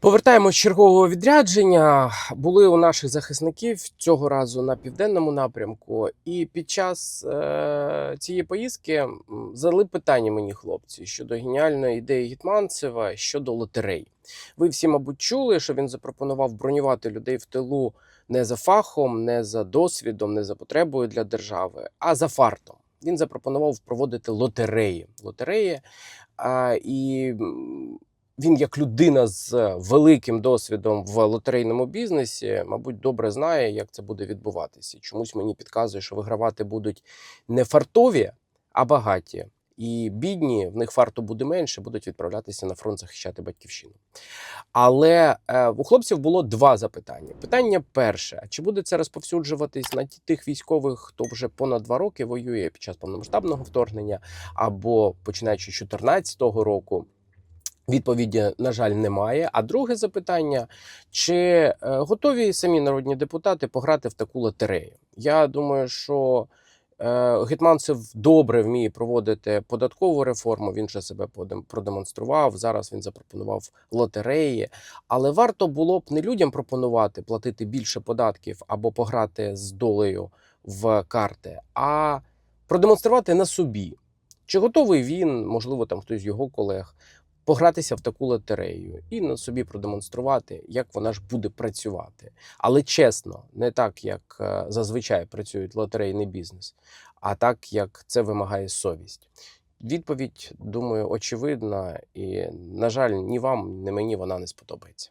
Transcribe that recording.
Повертаємось чергового відрядження. Були у наших захисників цього разу на південному напрямку, і під час е- цієї поїздки задали питання мені хлопці щодо геніальної ідеї Гетманцева щодо лотерей. Ви всі, мабуть, чули, що він запропонував бронювати людей в тилу не за фахом, не за досвідом, не за потребою для держави, а за фартом. Він запропонував проводити лотереї. Лотереї а, і він, як людина з великим досвідом в лотерейному бізнесі, мабуть, добре знає, як це буде відбуватися. Чомусь мені підказує, що вигравати будуть не фартові, а багаті. І бідні, в них фарту буде менше, будуть відправлятися на фронт захищати батьківщину. Але е, у хлопців було два запитання. Питання перше: чи буде це розповсюджуватись на тих військових, хто вже понад два роки воює під час повномасштабного вторгнення, або починаючи з 2014 року? Відповіді, на жаль, немає. А друге запитання: чи е, готові самі народні депутати пограти в таку лотерею? Я думаю, що е, Гетманцев добре вміє проводити податкову реформу. Він вже себе продемонстрував. Зараз він запропонував лотереї. Але варто було б не людям пропонувати платити більше податків або пограти з долею в карти, а продемонструвати на собі. Чи готовий він, можливо, там хтось з його колег, погратися в таку лотерею і на собі продемонструвати, як вона ж буде працювати. Але чесно, не так, як е, зазвичай працюють лотерейний бізнес, а так, як це вимагає совість. Відповідь, думаю, очевидна, і, на жаль, ні вам, ні мені вона не сподобається.